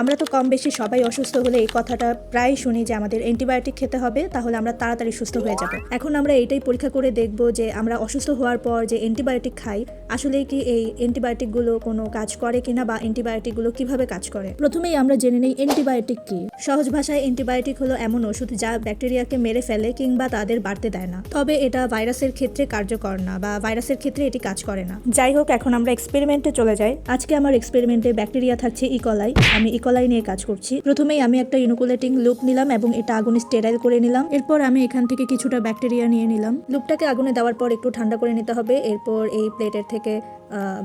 আমরা তো কম বেশি সবাই অসুস্থ হলে এই কথাটা প্রায় শুনি যে আমাদের অ্যান্টিবায়োটিক খেতে হবে, তাহলে আমরা তাড়াতাড়ি সুস্থ হয়ে যাব। এখন আমরা এটাই পরীক্ষা করে দেখব যে আমরা অসুস্থ হওয়ার পর যে অ্যান্টিবায়োটিক খাই, আসলে কি এই অ্যান্টিবায়োটিকগুলো কোনো কাজ করে কিনা বা অ্যান্টিবায়োটিকগুলো কীভাবে কাজ করে? প্রথমেই আমরা জেনে নিই অ্যান্টিবায়োটিক কি। সহজ ভাষায় অ্যান্টিবায়োটিক হলো এমন ওষুধ যা ব্যাকটেরিয়াকে মেরে ফেলে কিংবা তাদের বাড়তে দেয় না। তবে এটা ভাইরাসের ক্ষেত্রে কার্যকর না বা ভাইরাসের ক্ষেত্রে এটি কাজ করে না। যাই হোক, এখন আমরা এক্সপেরিমেন্টে চলে যাই। আজকে আমার এক্সপেরিমেন্টে ব্যাকটেরিয়া থাকছে ইকলাই আমি ইকলাই নিয়ে কাজ করছি। প্রথমেই আমি একটা ইনোকুলেটিং লুপ নিলাম এবং এটা আগুনে স্টেরাইল করে নিলাম। এরপর আমি এখান থেকে কিছুটা ব্যাকটেরিয়া নিয়ে নিলাম। লুপটাকে আগুনে দেওয়ার পর একটু ঠান্ডা করে নিতে হবে। এরপর এই প্লেটের থেকে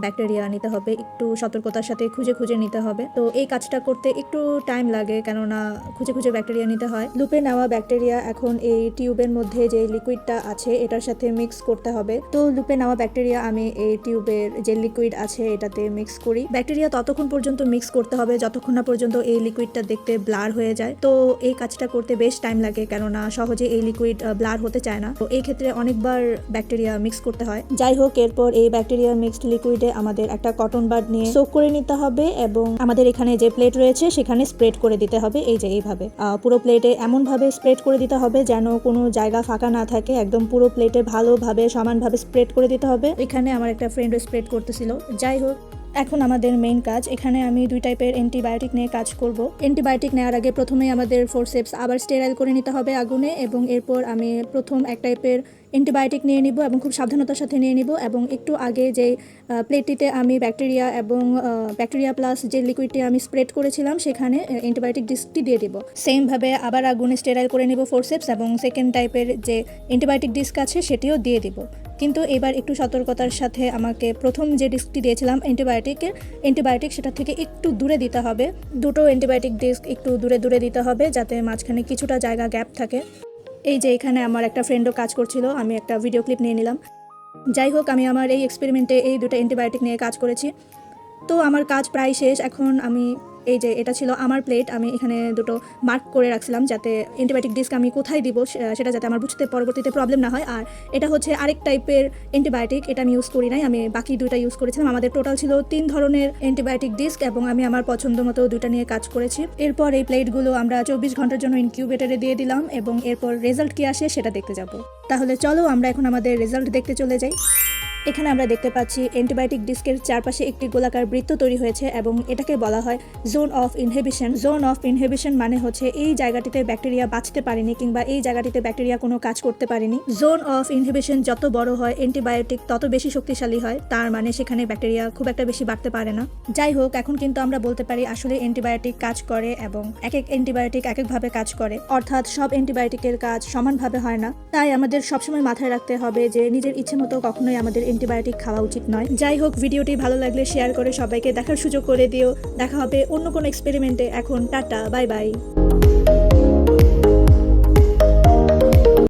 ব্যাকটেরিয়া নিতে হবে, একটু সতর্কতার সাথে খুঁজে খুঁজে নিতে হবে। তো এই কাজটা করতে একটু টাইম লাগে, কেননা খুঁজে খুঁজে ব্যাকটেরিয়া নিতে হয়। লুপে নেওয়া ব্যাকটেরিয়া এখন এই টিউবের মধ্যে যে লিকুইডটা আছে, এটার সাথে মিক্স করতে হবে। তো লুপে নেওয়া ব্যাকটেরিয়া আমি এই টিউবের যে লিকুইড আছে, এটাতে মিক্স করি। ব্যাকটেরিয়া ততক্ষণ পর্যন্ত মিক্স করতে হবে, যতক্ষণ না পর্যন্ত এই লিকুইডটা দেখতে ব্লার হয়ে যায়। তো এই কাজটা করতে বেশ টাইম লাগে, কেননা সহজে এই লিকুইড ব্লার হতে চায় না। তো এই ক্ষেত্রে অনেকবার ব্যাকটেরিয়া মিক্স করতে হয়। যাই হোক, এরপর এই ব্যাকটেরিয়া মিক্সড লিকুইডে আমাদের একটা কটন বাড নিয়ে সোক করে নিতে হবে এবং আমাদের এখানে যে প্লেট রয়েছে সেখানে স্প্রেড করে দিতে হবে, এই যে এইভাবে। পুরো প্লেটে এমন ভাবে স্প্রেড করে দিতে হবে যেন কোনো জায়গা ফাঁকা না থাকে, একদম পুরো প্লেটে ভালোভাবে সমানভাবে স্প্রেড করে দিতে হবে। এখানে আমার একটা ফ্রেন্ড স্প্রেড করতেছিল, যাই হোক এখন আমাদের মেইন কাজ, এখানে আমি দুই টাইপের অ্যান্টিবায়োটিক নিয়ে কাজ করব। অ্যান্টিবায়োটিক নেওয়ার আগে প্রথমেই আমাদের ফোরসেপস আবার স্টেরাইল করে নিতে হবে আগুনে এবং এরপর আমি প্রথম এক টাইপের অ্যান্টিবায়োটিক নিয়ে নিব এবং খুব সাবধানতার সাথে নিয়ে নিব এবং একটু আগে যে প্লেটটিতে আমি ব্যাকটেরিয়া এবং ব্যাকটেরিয়া প্লাস যে লিকুইডটি আমি স্প্রেড করেছিলাম সেখানে অ্যান্টিবায়োটিক ডিস্কটি দিয়ে দিব। সেমভাবে আবার আগুনে স্টেরাইল করে নিব ফোরসেপস এবং সেকেন্ড টাইপের যে অ্যান্টিবায়োটিক ডিস্ক আছে সেটিও দিয়ে দিব। কিন্তু এবার একটু সতর্কতার সাথে আমাকে প্রথম যে ডিস্কটি দিয়েছিলাম অ্যান্টিবায়োটিকের অ্যান্টিবায়োটিক সেটা থেকে একটু দূরে দিতে হবে। দুটো অ্যান্টিবায়োটিক ডিস্ক একটু দূরে দূরে দিতে হবে যাতে মাঝখানে কিছুটা জায়গা গ্যাপ থাকে। এই যে এখানে আমার একটা ফ্রেন্ডও কাজ করছিল, আমি একটা ভিডিও ক্লিপ নিয়ে নিলাম। যাই হোক, আমি আমার এই এক্সপেরিমেন্টে এই দুটো অ্যান্টিবায়োটিক নিয়ে কাজ করেছি। তো আমার কাজ প্রায় শেষ, এখন আমি এই যে এটা ছিল আমার প্লেট আমি এখানে দুটো মার্ক করে রাখছিলাম যাতে অ্যান্টিবায়োটিক ডিস্ক আমি কোথায় দিব সেটা যাতে আমার বুঝতে পরবর্তীতে প্রবলেম না হয়। আর এটা হচ্ছে আরেক টাইপের অ্যান্টিবায়োটিক এটা আমি ইউজ করি নাই, আমি বাকি দুইটা ইউজ করেছিলাম। আমাদের টোটাল ছিল তিন ধরনের অ্যান্টিবায়োটিক ডিস্ক এবং আমি আমার পছন্দ মতো দুইটা নিয়ে কাজ করেছি। এরপর এই প্লেটগুলো আমরা চব্বিশ ঘণ্টার জন্য ইনকিউবেটারে দিয়ে দিলাম এবং এরপর রেজাল্ট কি আসে সেটা দেখতে যাব। তাহলে চলো আমরা এখন আমাদের রেজাল্ট দেখতে চলে যাই। এখানে আমরা দেখতে পাচ্ছি অ্যান্টিবায়োটিক ডিস্কের চারপাশে একটি গোলাকার বৃত্ত তৈরি হয়েছে এবং এটাকে বলা হয় zone of inhibition. Zone of inhibition মানে হচ্ছে এই জায়গাটিতে ব্যাকটেরিয়া বাঁচতে পারেনি কিংবা এই জায়গাটিতে ব্যাকটেরিয়া কোনো কাজ করতে পারেনি। জোন অফ ইনহিবিশন যত বড় হয়, অ্যান্টিবায়োটিক তত বেশি শক্তিশালী হয়, তার মানে সেখানে ব্যাকটেরিয়া খুব একটা বেশি বাড়তে পারে না। যাই হোক, এখন কিন্তু আমরা বলতে পারি আসলে অ্যান্টিবায়োটিক কাজ করে এবং এক এক অ্যান্টিবায়োটিক এক একভাবে কাজ করে। অর্থাৎ সব অ্যান্টিবায়োটিকের কাজ সমানভাবে হয় না। তাই আমাদের সবসময় মাথায় রাখতে হবে যে নিজের ইচ্ছে মতো কখনোই আমাদের অ্যান্টিবায়োটিক খাওয়া উচিত নয়। যাই হোক, ভিডিওটি ভালো লাগলে শেয়ার করে সবাইকে দেখার সুযোগ করে দিও। দেখা হবে অন্য কোনো এক্সপেরিমেন্টে এখন টাটা বাই বাই